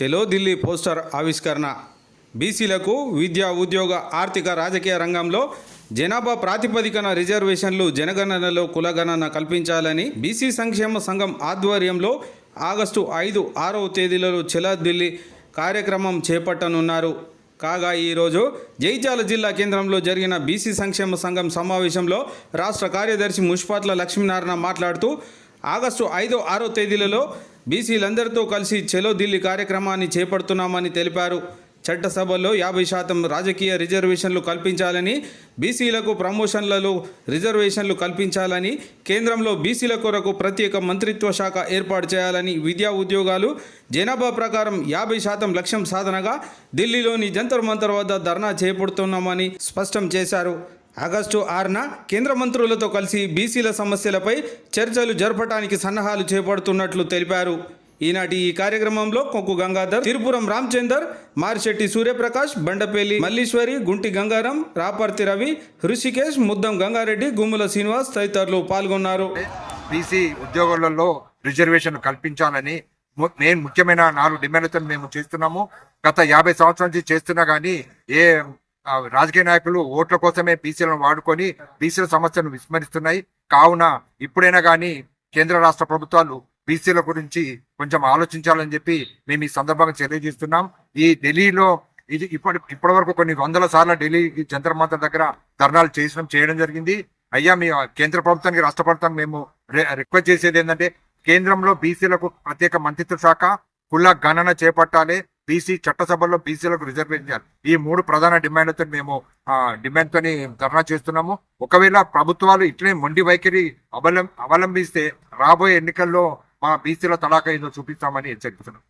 చెలో Delhi poster ఆవిష్కరణ. బీసీలకు విద్యా ఉద్యోగ ఆర్థిక రాజకీయ రంగంలో జనాభా ప్రాతిపదికన రిజర్వేషన్లు జనగణనలో కులగణన కల్పించాలని బీసీ సంక్షేమ సంఘం ఆధ్వర్యంలో ఆగస్టు ఐదు ఆరవ తేదీలలో చెలో ఢిల్లీ కార్యక్రమం చేపట్టనున్నారు. కాగా ఈరోజు జైచాల జిల్లా కేంద్రంలో జరిగిన బీసీ సంక్షేమ సంఘం సమావేశంలో రాష్ట్ర కార్యదర్శి ముష్పాట్ల లక్ష్మీనారాయణ మాట్లాడుతూ ఆగస్టు ఐదు ఆరో తేదీలలో బీసీలందరితో కలిసి చెలో ఢిల్లీ కార్యక్రమాన్ని చేపడుతున్నామని తెలిపారు. చట్టసభలో యాభై శాతం రాజకీయ రిజర్వేషన్లు కల్పించాలని బీసీలకు ప్రమోషన్లలో రిజర్వేషన్లు కల్పించాలని కేంద్రంలో బీసీల కొరకు ప్రత్యేక మంత్రిత్వ శాఖ ఏర్పాటు చేయాలని విద్యా ఉద్యోగాలు జనాభా ప్రకారం యాభై శాతం లక్ష్యం సాధనగా ఢిల్లీలోని జంతర్ మంతర్ వద్ద ధర్నా చేపడుతున్నామని స్పష్టం చేశారు. ఆగస్టు ఆరున కేంద్ర మంత్రులతో కలిసి బీసీల సమస్యలపై చర్చలు జరపడానికి సన్నాహాలు చేపడుతున్నట్లు తెలిపారు. ఈనాటి ఈ కార్యక్రమంలో కొక్కు గంగాధర్ తిరుపురం రామచందర్ మారిశెట్టి సూర్యప్రకాష్ బండపల్లి మల్లీశ్వరి గుంటి గంగారం రాపర్తి రవి హృషికేష్ ముద్దం గంగారెడ్డి గుమ్ముల శ్రీనివాస్ తదితరులు పాల్గొన్నారు. బీసీ ఉద్యోగులలో రిజర్వేషన్ కల్పించాలని ము- మెయిన్ ముఖ్యమైన నాలుగు డిమాండ్లతో మేము చేస్తున్నాము. గత యాభై సంవత్సరాల నుంచి చేస్తున్నా కానీ ఏ రాజకీయ నాయకులు ఓట్ల కోసమే బీసీలను వాడుకొని బీసీల సమస్యను విస్మరిస్తున్నాయి. కావున ఇప్పుడైనా కానీ కేంద్ర రాష్ట్ర ప్రభుత్వాలు బీసీల గురించి కొంచెం ఆలోచించాలని చెప్పి మేము ఈ సందర్భంగా తెలియజేస్తున్నాం. ఈ ఢిల్లీలో ఇది ఇప్పటి ఇప్పటి వరకు కొన్ని వందల సార్లు ఢిల్లీ జంతర్ మంతర్ దగ్గర ధర్నాలు చేసిన చేయడం జరిగింది. అయ్యా మీ కేంద్ర ప్రభుత్వానికి రాష్ట్ర ప్రభుత్వానికి మేము రిక్వెస్ట్ చేసేది ఏంటంటే కేంద్రంలో బీసీలకు ప్రత్యేక మంత్రిత్వ శాఖ కుల గణన చేపట్టాలి. బీసీ చట్టసభలో బీసీలకు రిజర్వేషన్ చేయాలి. ఈ మూడు ప్రధాన డిమాండ్లతో మేము ఆ, డిమాండ్ తోని ధర్నా చేస్తున్నాము. ఒకవేళ ప్రభుత్వాలు ఇట్లనే మొండి వైఖరి అవలం అవలంబిస్తే రాబోయే ఎన్నికల్లో మా బీసీల తలాఖ ఏదో చూపిస్తామని హెచ్చరిస్తున్నాం.